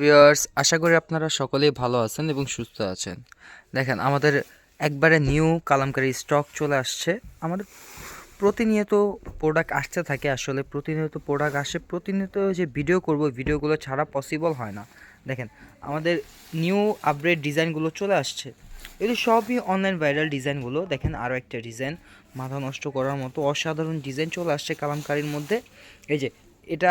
Viewers, আশা করি আপনারা সকলেই ভালো আছেন এবং সুস্থ আছেন। দেখেন, আমাদের একবারে নিউ কালামকারি স্টক চলে আসছে। আমাদের প্রতিনিয়ত প্রোডাক্ট আসতে থাকে আসলে, প্রতিনিয়ত প্রোডাক্ট আসে, প্রতিনিয়ত যে ভিডিও করব ভিডিওগুলো ছাড়া পসিবল হয় না। দেখেন, আমাদের নিউ আপগ্রেড ডিজাইনগুলো চলে আসছে। এগুলো সবই অনলাইন ভাইরাল ডিজাইনগুলো দেখেন আরও একটা ডিজাইন মাথা নষ্ট করার মতো অসাধারণ ডিজাইন চলে আসছে কালামকারির মধ্যে। এই যে, এটা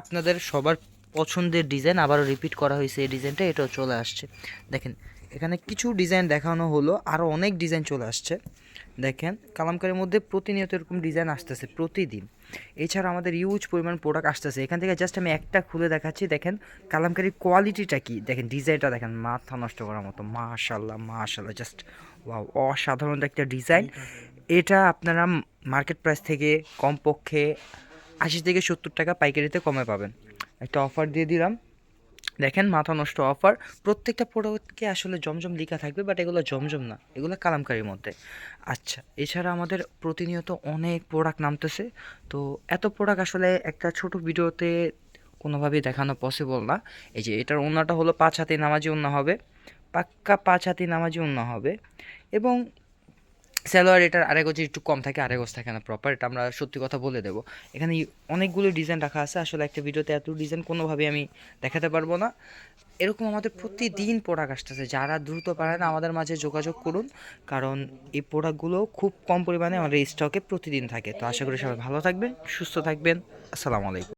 আপনাদের সবার পছন্দের ডিজাইন আবারও রিপিট করা হয়েছে এই ডিজাইনটা এটাও চলে আসছে। দেখেন, এখানে কিছু ডিজাইন দেখানো হলো, আরও অনেক ডিজাইন চলে আসছে। দেখেন, কালামকারের মধ্যে প্রতিনিয়ত এরকম ডিজাইন আসতেছে প্রতিদিন। এছাড়া আমাদের ইউজ পরিমাণ প্রোডাক্ট আসতেছে। এখান থেকে জাস্ট আমি একটা খুলে দেখাচ্ছি। দেখেন, কালামকারির কোয়ালিটিটা কি? দেখেন ডিজাইনটা দেখেন, মাথা নষ্ট করার মতো। মাশাল্লাহ মাশাল্লাহ জাস্ট ওয়াও অসাধারণ একটা ডিজাইন এটা আপনারা মার্কেট প্রাইস থেকে কমপক্ষে আশি থেকে সত্তর টাকা পাইকারিতে কমে পাবেন। একটা অফার দিয়ে দিলাম। দেখেন, মাথা নষ্ট অফার প্রত্যেকটা প্রোডাক্টকে আসলে জমজম লেখা থাকবে বাট এগুলো জমজম না। এগুলো কালামকারির মধ্যে। আচ্ছা এছাড়া আমাদের প্রতিনিয়ত অনেক প্রোডাক্ট নামতেছে। তো এত প্রোডাক্ট আসলে একটা ছোট ভিডিওতে কোনোভাবেই দেখানো পসিবল না। এই যে, এটার ওনাটা হলো পাঁচ হাতি নামাজি ওন্না হবে। পাক্কা পাঁচ হাতি নামাজি ওন্না হবে। এবং স্যালোয়ার এটার আরেক একটু কম থাকে, আরেক থাকে না প্রপার এটা আমরা সত্যি কথা বলে দেবো। এখানে অনেকগুলো ডিজাইন রাখা আছে, আসলে একটা ভিডিওতে এত ডিজাইন কোনোভাবে আমি দেখাতে পারব না। এরকম আমাদের প্রতিদিন প্রোডাক্ট আসতেছে, যারা দ্রুত পারেন আমাদের মাঝে যোগাযোগ করুন, কারণ এই প্রোডাক্টগুলো খুব কম পরিমাণে আমাদের স্টকে প্রতিদিন থাকে। তো আশা করি সবাই ভালো থাকবেন, সুস্থ থাকবেন। আসসালামু আলাইকুম।